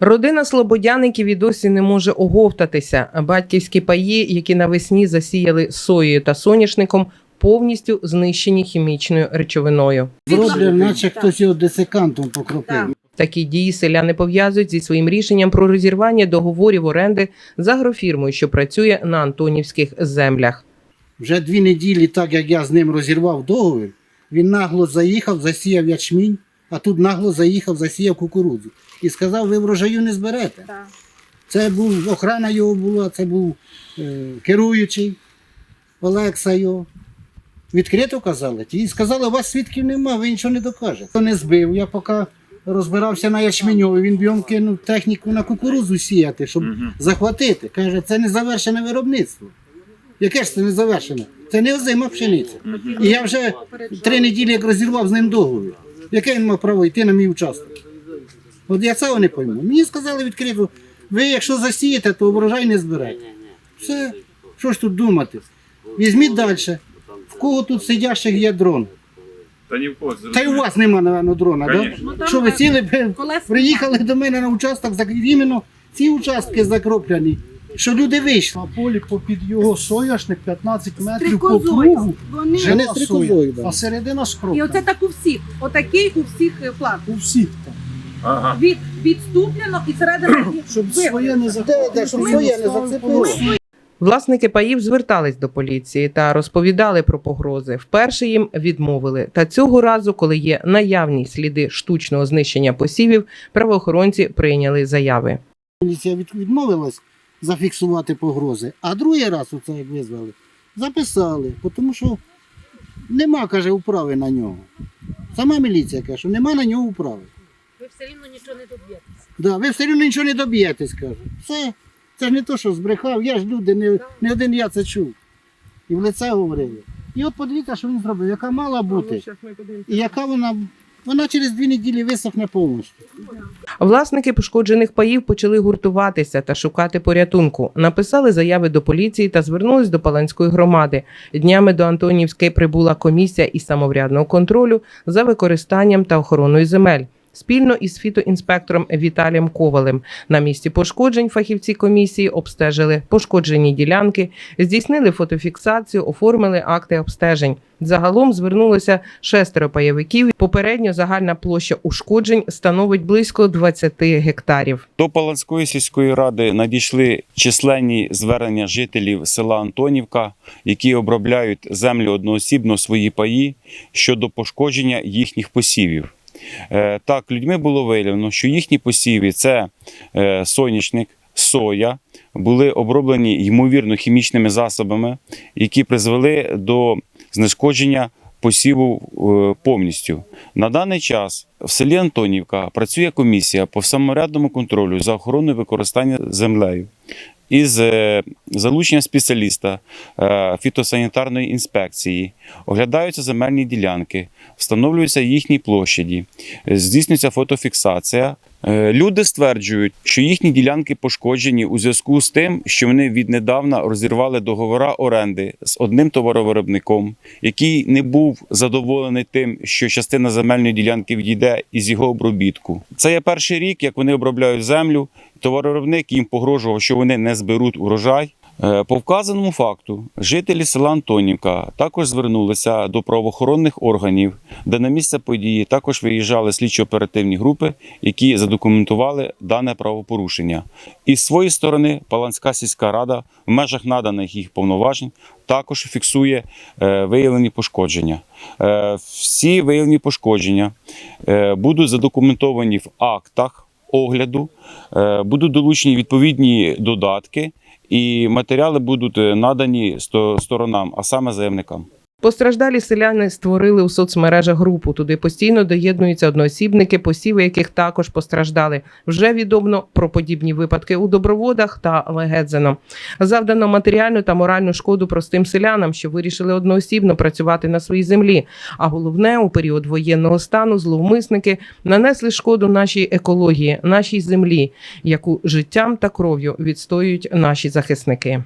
Родина слободяників і досі не може оговтатися. Батьківські паї, які навесні засіяли соєю та соняшником, повністю знищені хімічною речовиною. Зроблено, наче хтось його десикантом покропив. Такі дії селяни пов'язують зі своїм рішенням про розірвання договорів оренди з агрофірмою, що працює на Антонівських землях. Вже дві неділі, так як я з ним розірвав договір, він нагло заїхав, засіяв ячмінь, а тут нагло заїхав, засіяв кукурудзу. І сказав, ви врожаю не зберете. Це був охрана його була, це був е, керуючий Олекса його. Відкрито казали. І сказали, у вас свідків нема, ви нічого не докажете. Не збив. Я поки розбирався на ячменьові, він б'єм кинув техніку на кукурудзу сіяти, щоб захватити. Каже, це не завершене виробництво. Яке ж це не завершене? Це не озима пшениця. І я вже три неділі як розірвав з ним договір. Яке він мав право йти на мій участок? От я цього не пойму. Мені сказали відкрито, ви якщо засієте, то врожай не зберете. Все, що ж тут думати? Візьміть далі. В кого тут сидящих є дрон? Та ні в кого Та й у вас нема, напевно, дрона, так? Конечно. Да? Що ви сіли, приїхали до мене на участок, зак- іменно ці участки закроплені, що люди вийшли. На полі попід його соняшник 15 метрів по Стрикозою. кругу. Вони Вже не жила стрикозою, соя, да. а середина і оце так у всіх. Отакий у всіх е, план. У всіх там. Ага. Від відступлено і середина Щоб ви- своє не Де, де, щоб своє не зацепило. Власники паїв звертались до поліції та розповідали про погрози. Вперше їм відмовили. Та цього разу, коли є наявні сліди штучного знищення посівів, правоохоронці прийняли заяви. Поліція від- відмовилась зафіксувати погрози, а другий раз, оце як визвали, записали, тому що нема, каже, управи на нього. Сама міліція каже, що нема на нього управи. Ви все рівно нічого не доб'єтеся. Да, ви все одно нічого не доб'єтесь, каже. Все, це ж не то, що збрехав, я ж люди, не, не один я це чув. І в лице говорили. І от подивіться, що він зробив, яка мала бути, і яка вона, вона через дві неділі висохне повністю. Власники пошкоджених паїв почали гуртуватися та шукати порятунку. Написали заяви до поліції та звернулись до Паланської громади. Днями до Антонівської прибула комісія із самоврядного контролю за використанням та охороною земель. Спільно із фітоінспектором Віталієм Ковалем на місці пошкоджень фахівці комісії обстежили пошкоджені ділянки, здійснили фотофіксацію, оформили акти обстежень. Загалом звернулося шестеро пайовиків. Попередньо загальна площа ушкоджень становить близько 20 гектарів. До Паланської сільської ради надійшли численні звернення жителів села Антонівка, які обробляють землю одноосібно свої паї щодо пошкодження їхніх посівів. Е, Так, людьми було виявлено, що їхні посіви це е, соняшник, соя, були оброблені ймовірно хімічними засобами, які призвели до знешкодження посіву е, повністю. На даний час в селі Антонівка працює комісія по саморядному контролю за охороною використання землею. Із е, залученням спеціаліста е, фітосанітарної інспекції оглядаються земельні ділянки, встановлюються їхні площаді, здійснюється фотофіксація. Е, Люди стверджують, що їхні ділянки пошкоджені у зв'язку з тим, що вони віднедавна розірвали договора оренди з одним товаровиробником, який не був задоволений тим, що частина земельної ділянки відійде із його обробітку. Це є перший рік, як вони обробляють землю. Товаровиробник їм погрожував, що вони не зберуть урожай. Е, По вказаному факту жителі села Антонівка також звернулися до правоохоронних органів, де на місце події також виїжджали слідчо-оперативні групи, які задокументували дане правопорушення. І з своєї сторони Паланська сільська рада в межах наданих їх повноважень також фіксує е, виявлені пошкодження. Е, Всі виявлені пошкодження будуть задокументовані в актах огляду, е, будуть долучені відповідні додатки. І матеріали будуть е, надані сто- сторонам, а саме заявникам. Постраждалі селяни створили у соцмережах групу. Туди постійно доєднуються одноосібники, посіви яких також постраждали. Вже відомо про подібні випадки у доброводах та Легедзено. Завдано матеріальну та моральну шкоду простим селянам, що вирішили одноосібно працювати на своїй землі. А головне, у період воєнного стану зловмисники нанесли шкоду нашій екології, нашій землі, яку життям та кров'ю відстоюють наші захисники.